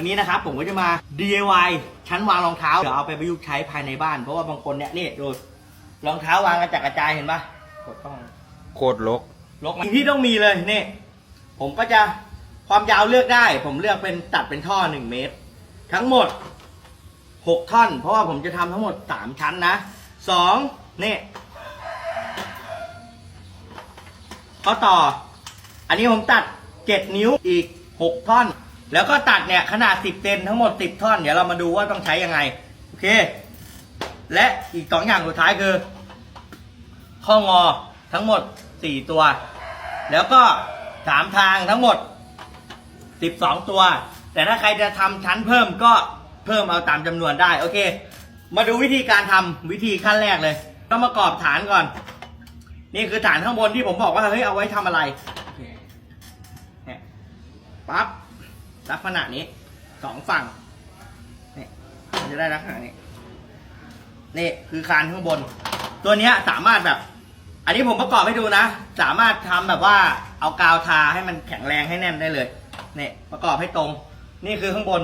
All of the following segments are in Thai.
วันนี้นะครับผมก็จะมา DIY ชั้นวางรองเท้า เดี๋ยวเอาไปประยุกต์ใช้ภายในบ้าน เพราะว่าบางคนเนี่ยนี่ดูรองเท้าวางกระจัดกระจายเห็นปะกดต้องโคตรลกลกที่ต้องมีเลยนี่ ผมก็จะความยาวเลือกได้ ผมเลือกเป็นตัดเป็นท่อหนึ่งเมตร ทั้งหมดหกท่อน เพราะว่าผมจะทำทั้งหมดสามชั้นนะสองนี่ข้อต่อ อันนี้ผมตัดเจ็ดนิ้วอีกหกท่อน แล้วก็ตัดเนี่ยขนาดสิบเซนทั้งหมดสิบท่อน เดี๋ยวเรามาดูว่าต้องใช้ยังไง โอเค และอีกสองอย่างสุดท้ายคือ ข้องอทั้งหมดสี่ตัว แล้วก็สามทางทั้งหมดสิบสองตัว แต่ถ้าใครจะทำชั้นเพิ่มก็เพิ่มเอาตามจำนวนได้ โอเค มาดูวิธีการทำวิธีขั้นแรกเลยต้องประกอบฐานก่อน นี่คือฐานข้างบนที่ผมบอกว่าเฮ้ยเอาไว้ทำอะไรปั๊บ ลักษณะนี้สองฝั่งนี่จะได้ลักษณะนี้นี่คือคานข้างบน ตัวนี้สามารถแบบ อันนี้ผมประกอบให้ดูนะ สามารถทำแบบว่าเอากาวทาให้มันแข็งแรงให้แน่นได้เลยนี่ประกอบให้ตรง นี่คือข้างบน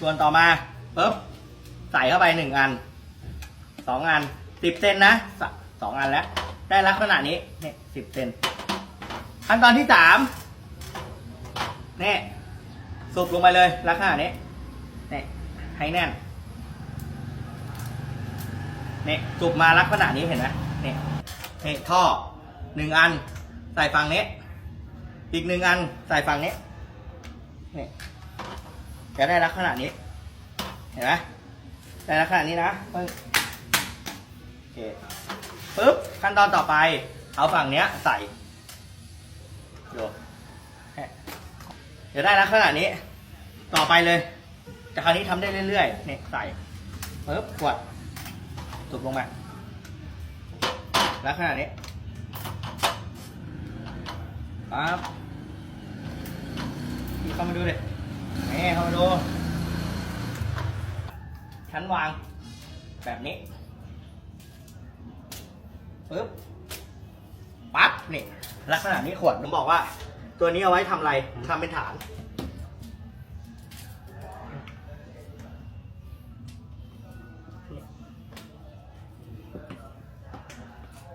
ส่วนต่อมาปุ๊บใส่เข้าไปหนึ่งอันสองอันสิบเซนนะสสองอันแล้ว ได้ลักษณะนี้นี่สิบเซนขั้นตอนที่สามนี่ สูบลงไปเลยลักษณะนี้นี่ให้แน่นเนี่ยจุบมาลักษณะนี้เห็นไหมเนี่ยเนี่ยท่อหนึ่งอัน ใส่ฝั่งนี้ อีกหนึ่งอันใส่ฝั่งนี้เนี่ยจะได้ลักษณะนี้ เห็นไหมได้ลักษณะนี้นะโอเคปึ๊บขั้นตอนต่อไป เอาฝั่งเนี้ยใส่ดูเนี่ย ดี๋ยวได้แลักษณะนี้ ต่อไปเลยจากคราวนี้ทำได้เรื่อยๆเนี่ยใส่ปึ๊บกดตุบลงมา แลักษณะนี้ปั๊บพี่เข้ามาดูเลยนี่เข้ามาดู ชั้นวางแบบนี้ปึ๊บปั๊บนี่ลักษณะนี้ขวดผมบอกว่า ตัวนี้เอาไว้ทำอะไรผมทำเป็นฐาน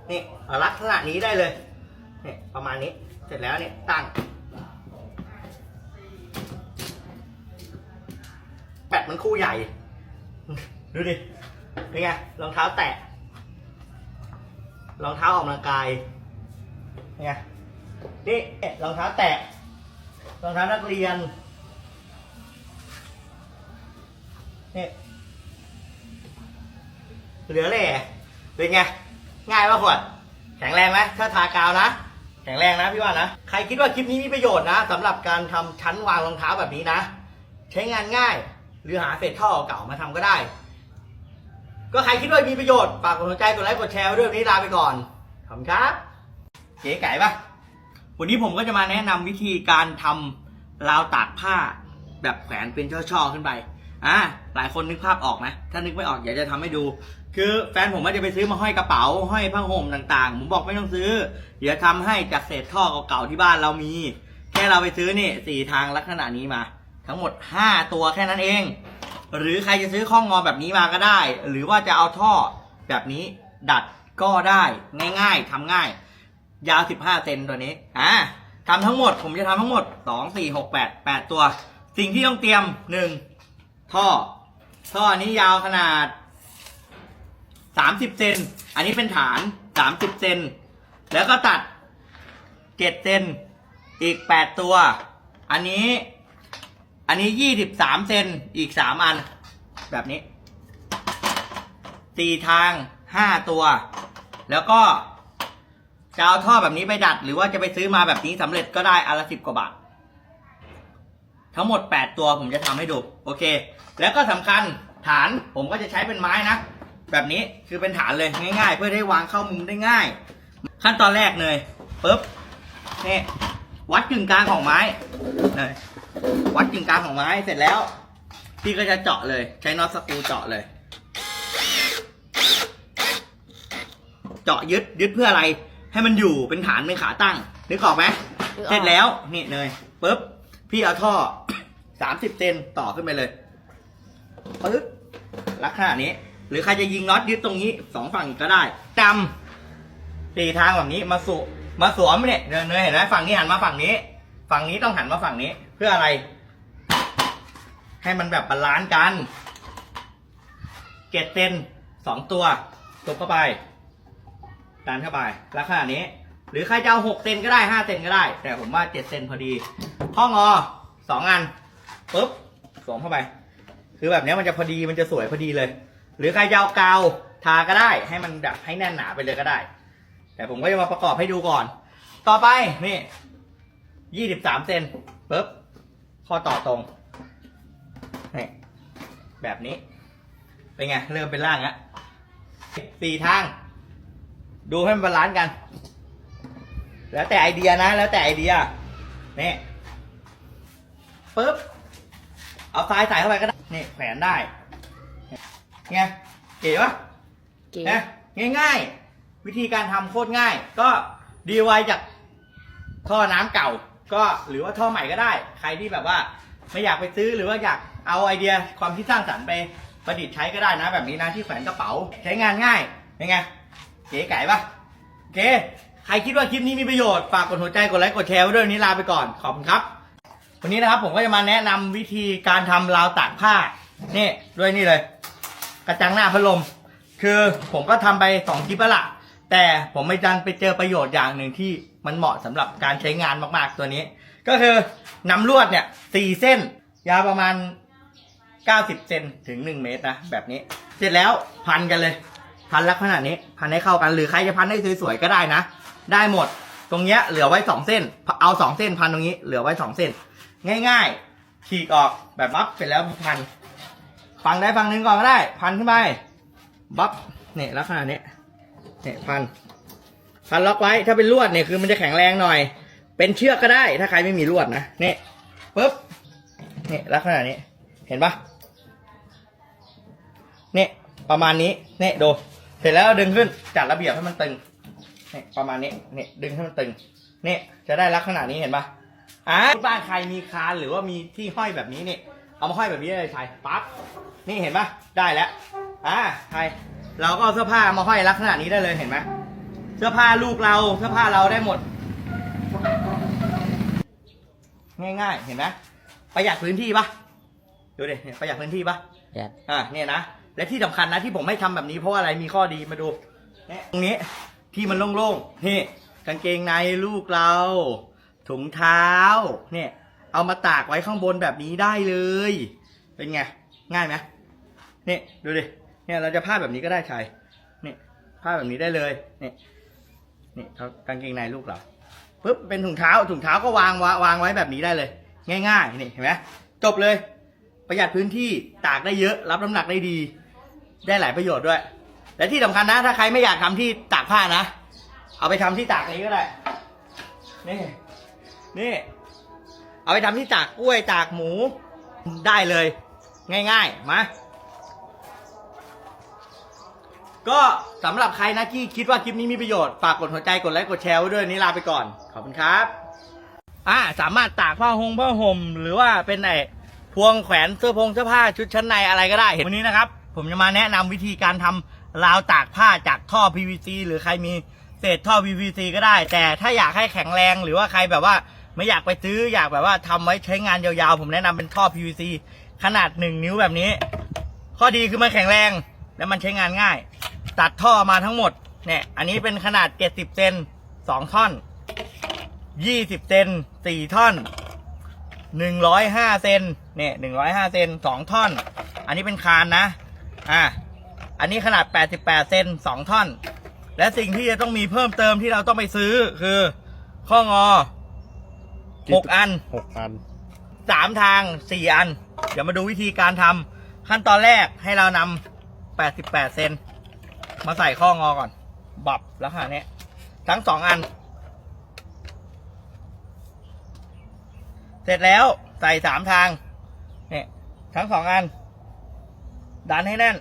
นี่เอาลักษณะนี้ได้เลยเนี่ยประมาณนี้ เสร็จแล้วเนี่ยตั้งแปดมันคู่ใหญ่ ดูดิ เป็นไง รองเท้าแตะ รองเท้าออกกำลังกาย เป็นไง นี่รองเท้าแตะรองเท้านักเรียนนี่เหลือแหล่เป็นไง ง่ายป่ะขวด แข็งแรงไหมถ้าทากาวนะ แข็งแรงนะพี่ว่านะ ใครคิดว่าคลิปนี้มีประโยชน์นะสำหรับการทำชั้นวางรองเท้าแบบนี้นะ ใช้งานง่าย หรือหาเศษท่อเก่ามาทำก็ได้ ก็ใครคิดว่ามีประโยชน์ ฝากกดหัวใจ กดไลค์ กดแชร์ไว้ด้วยวันนี้ลาไปก่อน ขอบคุณครับ เก๋ไก่ปะ วันนี้ผมก็จะมาแนะนำวิธีการทำราวตากผ้า แบบแขวนเป็นช่อๆขึ้นไป อ่า หลายคนนึกภาพออกนะถ้านึกไม่ออกอยากจะทำให้ดู คือแฟนผมว่าจะไปซื้อมาห้อยกระเป๋าห้อยผ้าห่มต่างๆ ผมบอกไม่ต้องซื้อ เดี๋ยวทำให้จากเศษท่อเก่าๆที่บ้านเรามี แค่เราไปซื้อนี่สี่ทางลักษณะนี้มา ทั้งหมด 5 ตัวแค่นั้นเอง หรือใครจะซื้อข้องงอแบบนี้มาก็ได้ หรือว่าจะเอาท่อแบบนี้ดัดก็ได้ง่ายๆทำง่าย ยาว 15 เซนตัวนี้อ่าทำทั้งหมดผมจะทำทั้งหมด 2 4 6 8 8 ตัว สิ่งที่ต้องเตรียม 1 ท่อ ท่อนี้ยาวขนาด 30 เซนอันนี้เป็นฐาน 30 เซนแล้วก็ตัด 7 เซนอีก 8 ตัว อันนี้ อันนี้ 23 เซนอีก 3 อัน แบบนี้4ทาง 5 ตัว แล้วก็ จะเอาท่อแบบนี้ไปดัด หรือว่าจะไปซื้อมาแบบนี้สำเร็จก็ได้อันละสิบกว่าบาท ทั้งหมด8ตัวผมจะทำให้ดู โอเค แล้วก็สำคัญฐานผมก็จะใช้เป็นไม้นะ แบบนี้คือเป็นฐานเลยง่ายๆ เพื่อได้วางเข้ามุมได้ง่าย ขั้นตอนแรกเลยปุ๊บนี่วัดกึ่งกลางของไม้เลยวัดกึ่งกลางของไม้เสร็จแล้ว พี่ก็จะเจาะเลย ใช้น็อตสกรูเจาะเลย เจาะยึดยึดเพื่ออะไร ให้มันอยู่เป็นฐานเป็นขาตั้งนึกออกไหมนึกออก เสร็จแล้วนี่เนยปุ๊บพี่เอาท่อ สามสิบเซนต่อขึ้นไปเลยปึ๊บลักษณะนี้ หรือใครจะยิงน็อตยึดตรงนี้สองฝั่งก็ได้จำสี่ทางแบบนี้มาสุมาสวมเนี่ยเดินเลยเห็นไหมฝั่งนี้หันมาฝั่งนี้ ฝั่งนี้ต้องหันมาฝั่งนี้ เพื่ออะไร ให้มันแบบบาลานซ์กันเกตเซนสองตัวตบเข้าไป ดันเข้าไปลักษณะนี้ หรือใครจะเอาหกเซนก็ได้ห้าเซนก็ได้ แต่ผมว่าเจ็ดเซนพอดี ข้องอสองอันปุ๊บสวมเข้าไป คือแบบนี้มันจะพอดีมันจะสวยพอดีเลย หรือใครจะเอากาวทาก็ได้ ให้มันแบบให้แน่นหนาไปเลยก็ได้ แต่ผมก็จะมาประกอบให้ดูก่อน ต่อไปนี่ยี่สิบสามเซนปุ๊บข้อต่อตรงนี่แบบนี้ เป็นไง เริ่มเป็นร่างแล้วสี่ทาง ดูให้มันบาลานซ์กัน แล้วแต่ไอเดียนะ แล้วแต่ไอเดียนี่ปุ๊บ เอาทรายใส่เข้าไปก็ได้ นี่แขวนได้ไงเก๋ปะเก๋นะง่าย ๆ วิธีการทำโคตรง่าย ก็ดีไวจากท่อน้ำเก่า ก็หรือว่าท่อใหม่ก็ได้ ใครที่แบบว่าไม่อยากไปซื้อหรือว่าอยากเอาไอเดียความคิดสร้างสรรค์ไปประดิษฐ์ใช้ก็ได้นะ แบบนี้นะที่แขวนกระเป๋า ใช้งานง่ายเป็นไง เก๋ไก่ปะโอเค ใครคิดว่าคลิปนี้มีประโยชน์ ฝากกดหัวใจ กดไลค์ กดแชร์ไว้ด้วยวันนี้ลาไปก่อน ขอบคุณครับ วันนี้นะครับผมก็จะมาแนะนำวิธีการทำราวตากผ้า นี่ด้วยนี่เลย กระจังหน้าพัดลม คือผมก็ทำไปสองคลิปแล้วล่ะ แต่ผมไม่ดันไปเจอประโยชน์อย่างหนึ่งที่มันเหมาะสำหรับการใช้งานมากๆตัวนี้ ก็คือนำลวดเนี่ยสี่เส้น ยาวประมาณ 90 เซนถึง 1 เมตรนะ แบบนี้ เสร็จแล้วพันกันเลย พันลักษณะนี้ พันให้เข้ากันหรือใครจะพันให้สวยๆก็ได้นะ ได้หมด ตรงเนี้ยเหลือไว้2เส้น เอา2เส้นพันตรงนี้เหลือไว้2เส้น ง่ายๆ ขีกออกแบบบัฟเสร็จแล้วพันฝั่งใดฝั่งหนึ่งก่อนก็ได้ พันขึ้นไป บัฟเนี่ยลักษณะนี้เนี่ยพัน พันล็อกไว้ ถ้าเป็นลวดเนี่ยคือมันจะแข็งแรงหน่อย เป็นเชือกก็ได้ ถ้าใครไม่มีลวดนะเนี่ยปุ๊บเนี่ยลักษณะนี้ เห็นปะเนี่ยประมาณนี้เนี่ยดู เสร็จแล้วดึงขึ้นจัดระเบียบให้มันตึงนี่ประมาณนี้นี่ดึงให้มันตึงนี่จะได้ลักษณะนี้เห็นปะอ่าบ้านใครมีคานหรือว่ามีที่ห้อยแบบนี้นี่เอามาห้อยแบบนี้ได้เลยชายปั๊บนี่เห็นปะได้แล้วอ่าไทยเราก็เอาเสื้อผ้ามาห้อยลักษณะนี้ได้เลยเห็นไหมเสื้อผ้าลูกเราเสื้อผ้าเราได้หมด ง่ายๆ เห็นไหมประหยัดพื้นที่ปะดูดิเนี่ยประหยัดพื้นที่ปะแยัดอ่าเนี่ยนะ และที่สำคัญนะที่ผมไม่ทำแบบนี้เพราะว่าอะไรมีข้อดีมาดูเนี่ยตรงนี้ที่มันโล่งๆนี่กางเกงในลูกเรา ถุงเท้าเนี่ยเอามาตากไว้ข้างบนแบบนี้ได้เลย เป็นไง ง่ายไหมนี่ดูดิเนี่ยเราจะผ้าดแบบนี้ก็ได้ชายนี่ผ้าดแบบนี้ได้เลยเนี่ยนี่เขากางเกงในลูกเราปุ๊บเป็นถุงเท้าถุงเท้าก็วางวางวางไว้แบบนี้ได้เลย ง่ายๆนี่เห็นไหมจบเลย ประหยัดพื้นที่ตากได้เยอะ รับน้ำหนักได้ดี ได้หลายประโยชน์ด้วย และที่สำคัญนะ ถ้าใครไม่อยากทำที่ตากผ้านะ เอาไปทำที่ตากนี้ก็ได้ นี่ นี่ เอาไปทำที่ตากกล้วยตากหมูได้เลย ง่ายๆ มา ก็สำหรับใครนะที่คิดว่าคลิปนี้มีประโยชน์ ฝากกดหัวใจกดไลค์กดแชร์ไว้ด้วยนี้ลาไปก่อน ขอบคุณครับอ่าสามารถตากผ้าห่มผ้าห่มหรือว่าเป็นไอพวงแขวนเสื้อพงเสื้อผ้าชุดชั้นในอะไรก็ได้เห็นวันนี้นะครับ ผมจะมาแนะนำวิธีการทำราวตากผ้าจากท่อ PVC หรือใครมีเศษท่อ PVC ก็ได้ แต่ถ้าอยากให้แข็งแรงหรือว่าใครแบบว่าไม่อยากไปซื้ออยากแบบว่าทำไว้ใช้งานยาวๆ ผมแนะนำเป็นท่อ PVC ขนาดหนึ่งนิ้วแบบนี้ ข้อดีคือมันแข็งแรง และมันใช้งานง่าย ตัดท่อมาทั้งหมดเนี่ยอันนี้เป็นขนาด 70เซน2 ท่อน 20เซน4 ท่อน 105เซนเนี่ย105เซน2 ท่อน อันนี้เป็นคานนะ อ่า อันนี้ขนาด 88 เซน2 ท่อน และสิ่งที่จะต้องมีเพิ่มเติมที่เราต้องไปซื้อคือ ข้องอ6อัน หกอันสามทางสี่อัน เดี๋ยวมาดูวิธีการทำขั้นตอนแรกให้เรานำแปดสิบแปดเซนมาใส่ข้องอก่อน บับแล้วค่ะเนี่ยทั้งสองอัน เสร็จแล้วใส่สามทางเนี่ยทั้งสองอัน ดันให้แน่น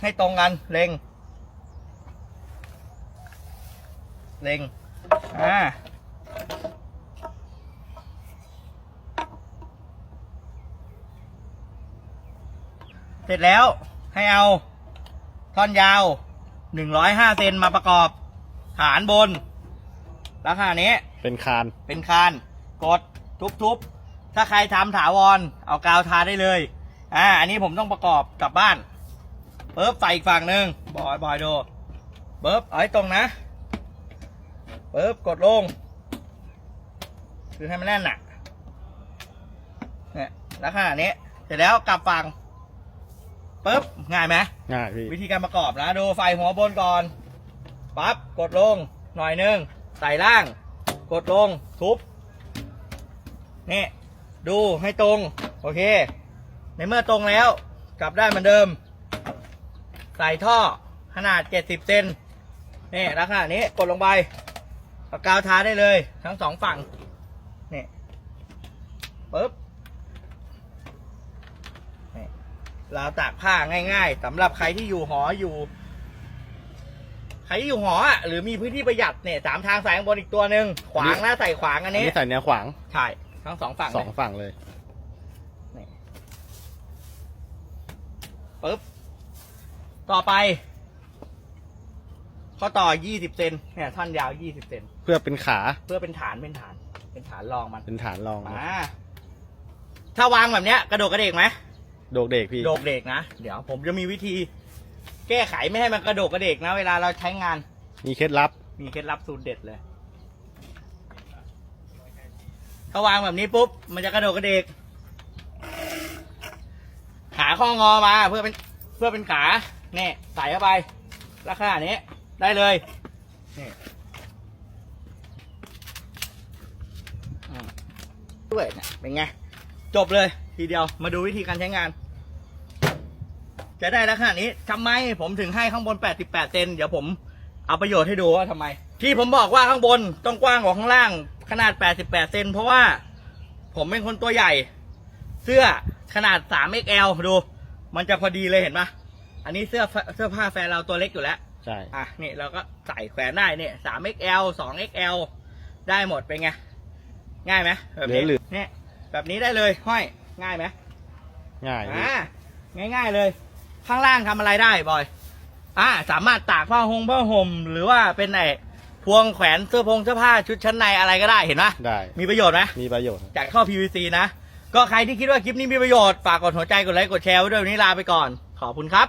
ให้ตรงกันเล็งเล็งอ่าเสร็จแล้วให้เอาท่อนยาวหนึ่งร้อยห้าเซนมาประกอบฐานบนลักษณะนี้เป็นคาน เป็นคาน กดทุบๆ ถ้าใครทำถาวร เอากาวทาได้เลย อ่า อันนี้ผมต้องประกอบกลับบ้านปึ๊บใส่อีกฝั่งหนึ่งบอยบอยดูปึ๊บเอาให้ตรงนะปึ๊บกดลง คือให้มันแน่นหนักเนี่ยลักษณะนี้ เสร็จแล้วกลับฝั่งปึ๊บง่ายไหมง่ายพี่วิธีการประกอบนะ ดูไฟหัวบนก่อนปั๊บกดลงหน่อยหนึงใส่ล่าง กดลงทุบนี่ดูให้ตรง โอเค ในเมื่อตรงแล้ว กลับได้านเหมือนเดิม ใส่ท่อขนาด 70 เซนนี่ลักษณะนี้กดลงไปเอากาวทาได้เลย ทั้งสองฝั่งนี่ปึ๊บนี่ราวตากผ้าง่าย ๆสำหรับใครที่อยู่หออยู่ใครที่อยู่หออะหรือมีพื้นที่ประหยัดเนี่ยสามทางสายข้างบนอีกตัวหนึ่งขวางหน้าใส่ขวางอัอันนนี้ นี้ใส่แนวขวาง ใช่ ทั้งสองฝั่งสองเลยฝั่งเลย ปึ๊บ ต่อไป ข้อต่อ20เซนเนี่ยท่อนยาว20เซนเพื่อเป็นขา เพื่อเป็นฐานเป็นฐาน เป็นฐานรองมันเป็นฐานรองมาถ้าวางแบบเนี้ยกระโดดกระเดกไหมโดกเด็กพี่ โดกเด็กนะ เดี๋ยวผมจะมีวิธี แก้ไขไม่ให้มันกระโดกกระเดกนะ เวลาเราใช้งาน มีเคล็ดลับ มีเคล็ดลับสูตรเด็ดเลย ถ้าวางแบบนี้ปุ๊บ มันจะกระโดดกระเดก ข้องอมาเพื่อเป็นเพื่อเป็นขาเนี่ยใส่เข้าไปลักษณะนี้ได้เลยนี่ด้วยเนี่ยเป็นไง จบเลยทีเดียวมาดูวิธีการใช้งาน จะได้ลักษณะนี้ทำไมผมถึงให้ข้างบน 88เซนเดี๋ยวผมเอาประโยชน์ให้ดูว่าทำไม ที่ผมบอกว่าข้างบนต้องกว้างกว่าข้างล่างขนาด 88เซนเพราะว่าผมเป็นคนตัวใหญ่ เสื้อ ขนาด 3XL ดู มันจะพอดีเลยเห็นปะอันนี้เสื้อเสื้อผ้าแฟนเราตัวเล็กอยู่แล้ว ใช่ อะนี่เราก็ใส่แขวนได้เนี่ย 3XL 2XL ได้หมดเป็นไง ง่ายไหมแบบนี้เหลือ เนี่ยแบบนี้ได้เลยห้อยง่ายไหมง่ายพี่อ่าง่าย ๆเลย ข้างล่างทำอะไรได้บอย อ่าสามารถตากผ้าห่มผ้าห่มหรือว่าเป็นไหนพวงแขวนเสื้อพงเสื้อผ้าชุดชั้นในอะไรก็ได้เห็นไหมได้ มีประโยชน์ไหมมีประโยชน์ จากท่อ PVC นะ ก็ใครที่คิดว่าคลิปนี้มีประโยชน์ ฝากกดหัวใจกดไลค์กดแชร์ไว้ด้วยวันนี้ลาไปก่อน ขอบคุณครับ